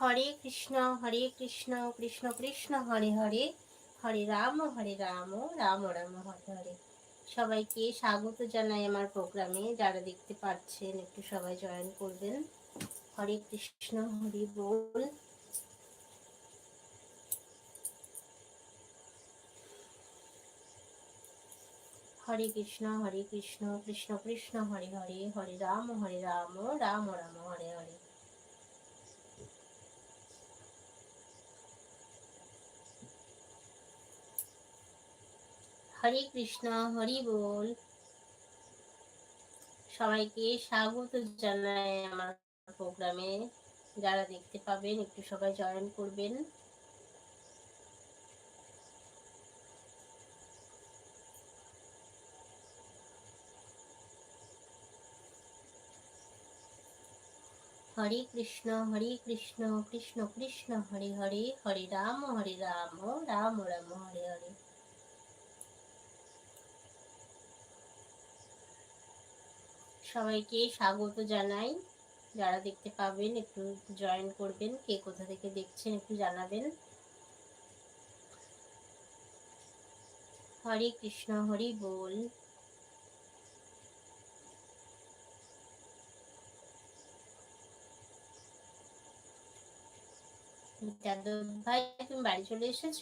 হরে কৃষ্ণ হরে কৃষ্ণ কৃষ্ণ কৃষ্ণ, হরে হরে হরে রাম হরে রাম রাম রাম, হরে হরে। সবাইকে স্বাগত জানাই আমার প্রোগ্রামে। যারা দেখতে পাচ্ছেন, একটু সবাই জয়েন করবেন। হরে কৃষ্ণ, হরি বল। হরে কৃষ্ণ হরে কৃষ্ণ কৃষ্ণ কৃষ্ণ, হরে হরে হরে রাম হরে রাম রাম রাম, হরে হরে। হরে কৃষ্ণ, হরি বল। সবাইকে স্বাগত জানাই আমার প্রোগ্রামে। যারা দেখতে পাবেন, একটু সবাই জয়েন করবেন। হরে কৃষ্ণ হরে কৃষ্ণ কৃষ্ণ কৃষ্ণ, হরে হরে হরে রাম হরে রাম রাম রাম, হরে হরে। সবাইকে স্বাগত জানাই। যারা দেখতে পাবেন, একটু জয়েন করবেন, কে কোথা থেকে দেখছেন একটু জানাবেন। হরে কৃষ্ণ, হরি বল। যাদব ভাই, তুমি বাড়ি চলে এসেছ?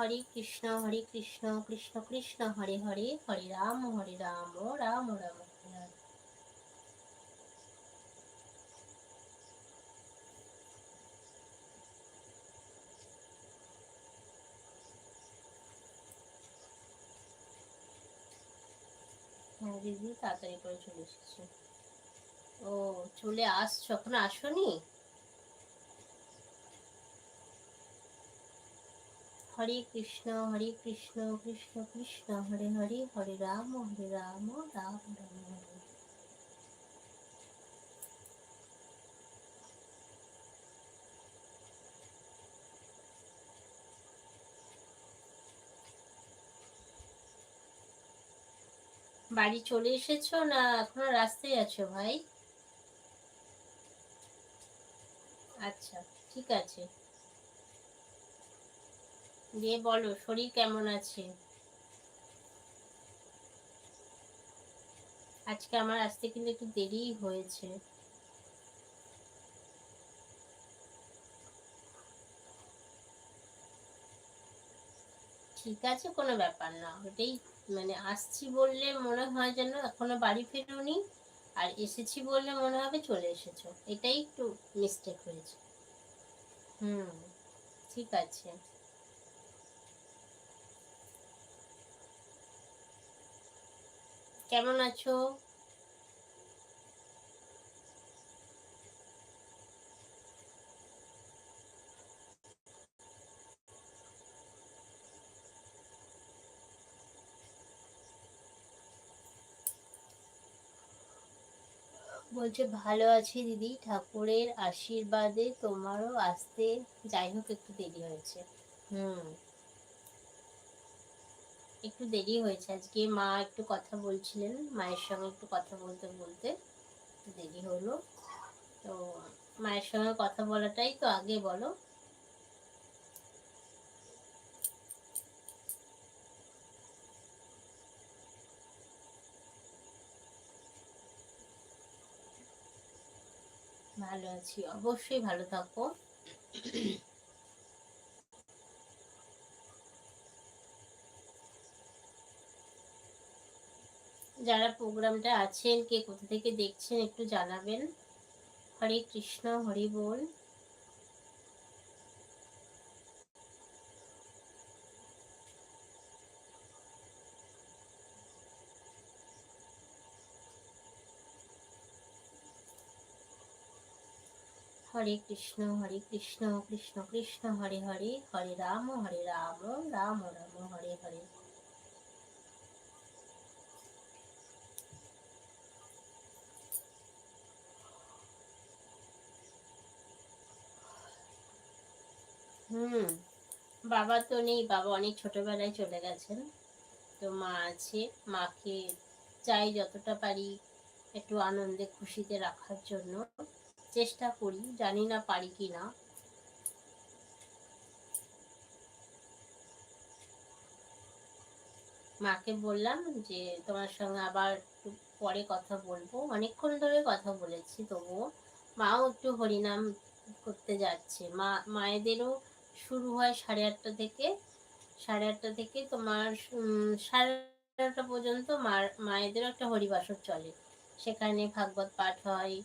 হরে কৃষ্ণ হরে কৃষ্ণ কৃষ্ণ কৃষ্ণ, হরে হরে হরে রাম হরে রাম রাম রাম হ্যাঁ দিদি, তাড়াতাড়ি করে চলে এসেছে। ও, চলে আসছো? এখন আসনি? হরে কৃষ্ণ হরে কৃষ্ণ কৃষ্ণ কৃষ্ণ, হরে হরে হরে রাম হরে রাম রাম রাম হরে বাড়ি চলে এসেছ না এখনও রাস্তায় আছো ভাই? আচ্ছা ঠিক আছে। দিয়ে বলো, শরীর কেমন আছে? আজকে আমার আসতে কিন্তু একটু দেরি হয়েছে। ঠিক আছে, কোনো ব্যাপার না। ওটাই মানে আসছি বললে মনে হয় যেন এখনও বাড়ি ফেরোনি, আর এসেছি বললে মনে হবে চলে এসেছ। এটাই একটু মিস্টেক হয়েছে। হুম, ঠিক আছে। কেমন আছো? বলছে, ভালো আছি দিদি। ঠাকুরের আশীর্বাদে তোমারও আসতে যাই হোক একটু দেরি হয়েছে। হুম। একটু দেরি হয়েছে। আজকে মা একটু কথা বলছিলেন, মায়ের সঙ্গে একটু কথা বলতে বলতে দেরি হলো। তো মায়ের সঙ্গে কথা বলাটাই তো আগে বলো। ভালো আছি, অবশ্যই ভালো থাকো। যারা প্রোগ্রামটা আছেন, কে কোথা থেকে দেখছেন একটু জানাবেন। হরে কৃষ্ণ, হরি বল। হরে কৃষ্ণ হরে কৃষ্ণ কৃষ্ণ কৃষ্ণ, হরে হরে হরে রাম হরে রাম রাম রাম, হরে হরে। হুম, বাবা তো নেই, বাবা অনেক ছোটবেলায় চলে গেছেন। তো মা আছে, মাকে চাই যতটা পারি একটু আনন্দে, খুশিতে রাখার জন্য। চেষ্টা করি, জানি না পারি কি না। মাকে বললাম যে, তোমার সঙ্গে আবার পরে কথা বলব। অনেকক্ষণ ধরে কথা বলেছি, তবুও মাও একটু হরিনাম করতে যাচ্ছে। মা, মায়েদেরও শুরু হয় সাড়ে আটটা থেকে। সাড়ে আটটা থেকে তোমার সাড়ে আটটা পর্যন্ত মায়েদেরও একটা হরিবাসর চলে। সেখানে ভাগবত পাঠ হয়,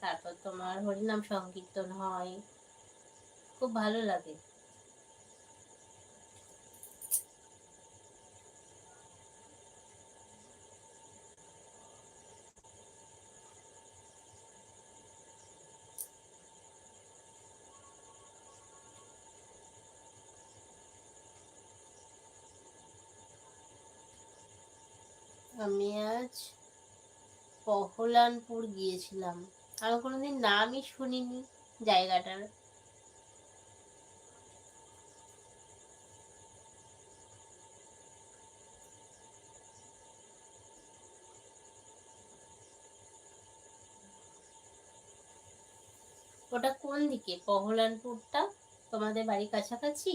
তারপর তোমার হরিনাম সংকীর্তন হয়। খুব ভালো লাগে। আমি আজ পহলানপুর গিয়েছিলাম। আমি কোনোদিন নামই শুনিনি জায়গাটার। ওটা কোন দিকে? পহলানপুরটা? তোমাদের বাড়ির কাছাকাছি?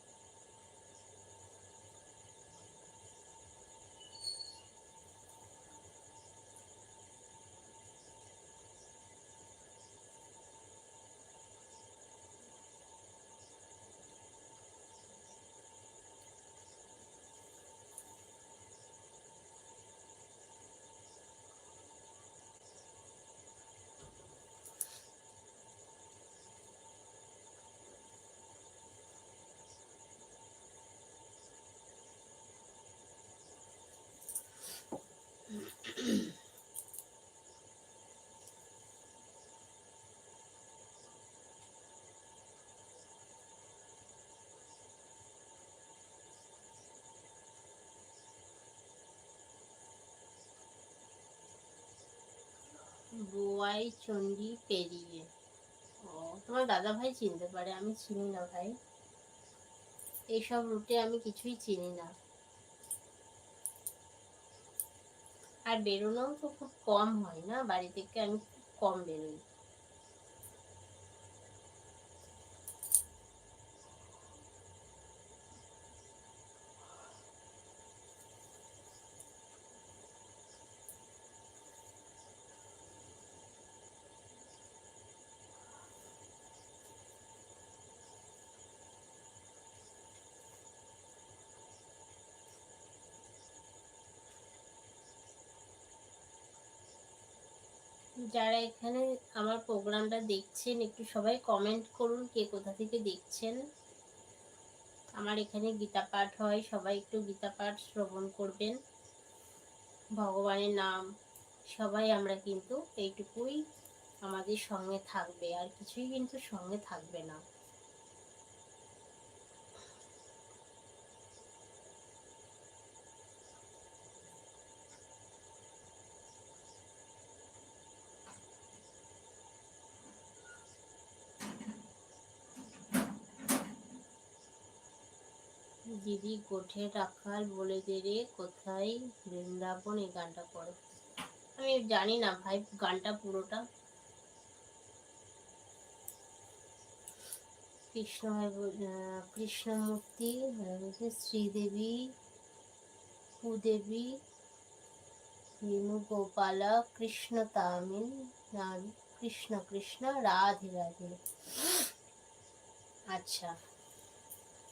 বোয়াই চণ্ডী পেরিয়ে। ও, তোমার দাদা ভাই চিনতে পারে, আমি চিনি না ভাই। এইসব রুটে আমি কিছুই চিনি না। আর বেরোনোও তো খুব কম হয় না, বাড়ি থেকে আমি খুব কম বেরোই। যারা এখানে আমার প্রোগ্রামটা দেখছেন, একটু সবাই কমেন্ট করুন কে কোথা থেকে দেখছেন। আমার এখানে গীতা পাঠ হয়, সবাই একটু গীতা পাঠ শ্রবণ করবেন। ভগবানের নাম, সবাই আমরা কিন্তু এইটুকুই আমাদের সঙ্গে থাকবে, আর কিছুই কিন্তু সঙ্গে থাকবে না। দিদি গোঠে রাখাল বলে দে রে, কোথায় বৃন্দাবন এই গানটা পড়ে? আমি জানি না ভাই, গানটা পুরোটা। কৃষ্ণ কৃষ্ণমূর্তি শ্রীদেবী কুদেবী গোপালা কৃষ্ণ তামিল কৃষ্ণ কৃষ্ণ, রাধে রাধে। আচ্ছা।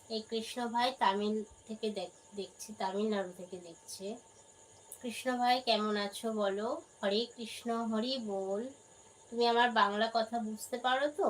এই কৃষ্ণ ভাই তামিল থেকে দেখছি, তামিলনাড়ু থেকে দেখছে। কৃষ্ণ ভাই, কেমন আছো বলো? হরে কৃষ্ণ, হরি বল। তুমি আমার বাংলা কথা বুঝতে পারো তো?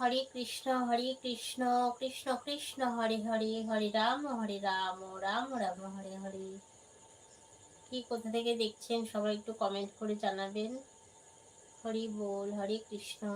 হরে কৃষ্ণ হরে কৃষ্ণ কৃষ্ণ কৃষ্ণ, হরে হরে হরে রাম হরে রাম রাম রাম, হরে হরে। কি কোথা থেকে দেখছেন? সবাই একটু কমেন্ট করে জানাবেন। হরি বল, হরে কৃষ্ণ।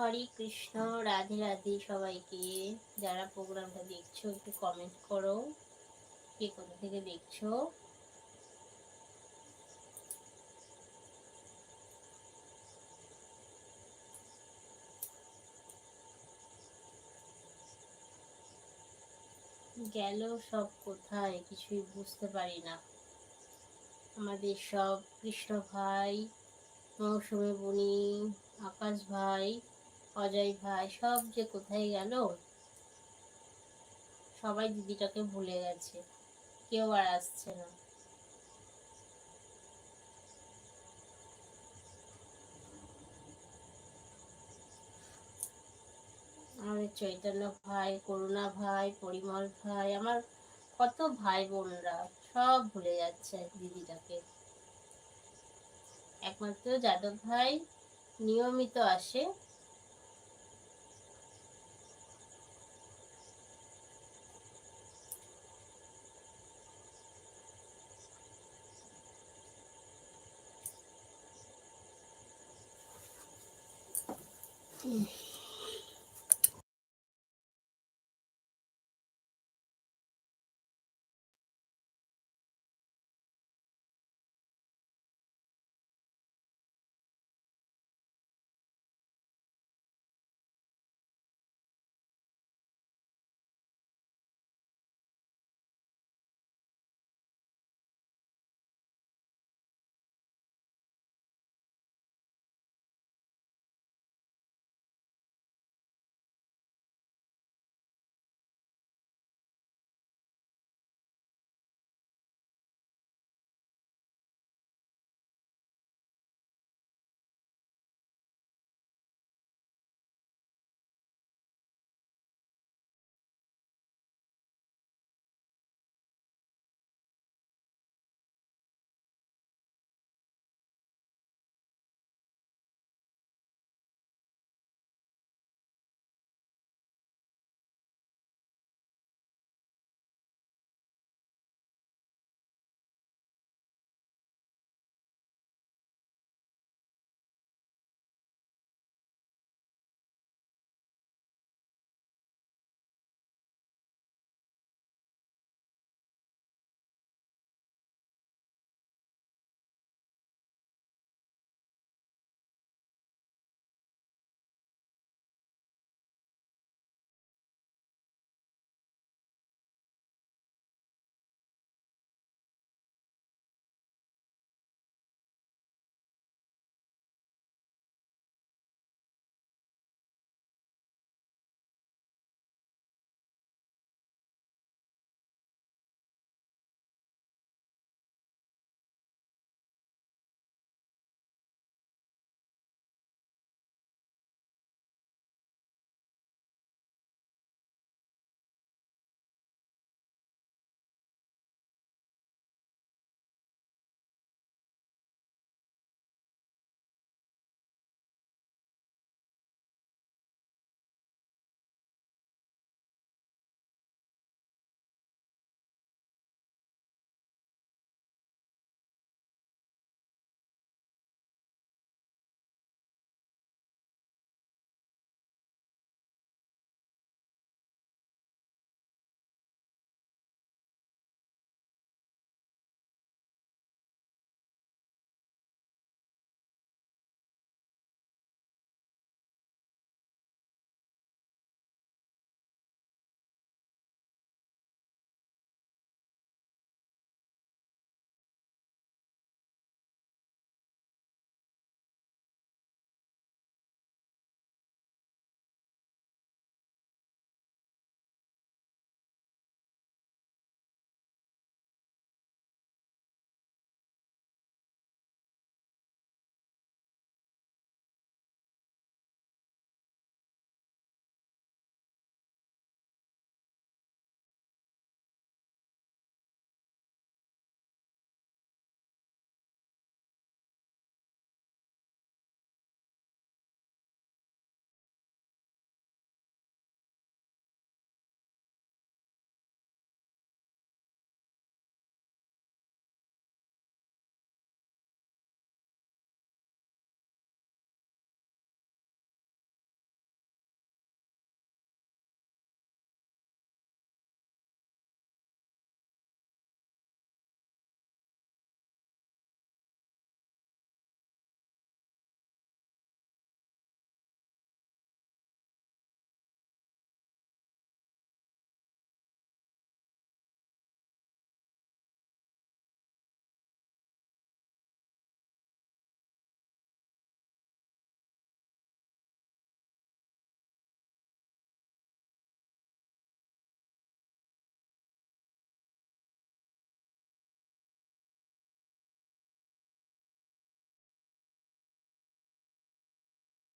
হরে কৃষ্ণ, রাধে রাধে সবাইকে। যারা প্রোগ্রামটা দেখছ, একটু কমেন্ট করো কে কোথা থেকে দেখছ। গেল সব কোথায়? কিছুই বুঝতে পারি না। আমাদের সব কৃষ্ণ ভাই, মৌসুমী বুনি, আকাশ ভাই অজয় ভাই, সব যে কোথায় গেল? সবাই দিদিটাকে ভুলে গেছে। কেউ আর আসছে না। আমাদের চৈতন্য ভাই, করুণা ভাই, পরিমল ভাই, আমার কত ভাই বোনরা, সব ভুলে যাচ্ছে দিদিটাকে। একমাত্র যাদব ভাই নিয়মিত আসে।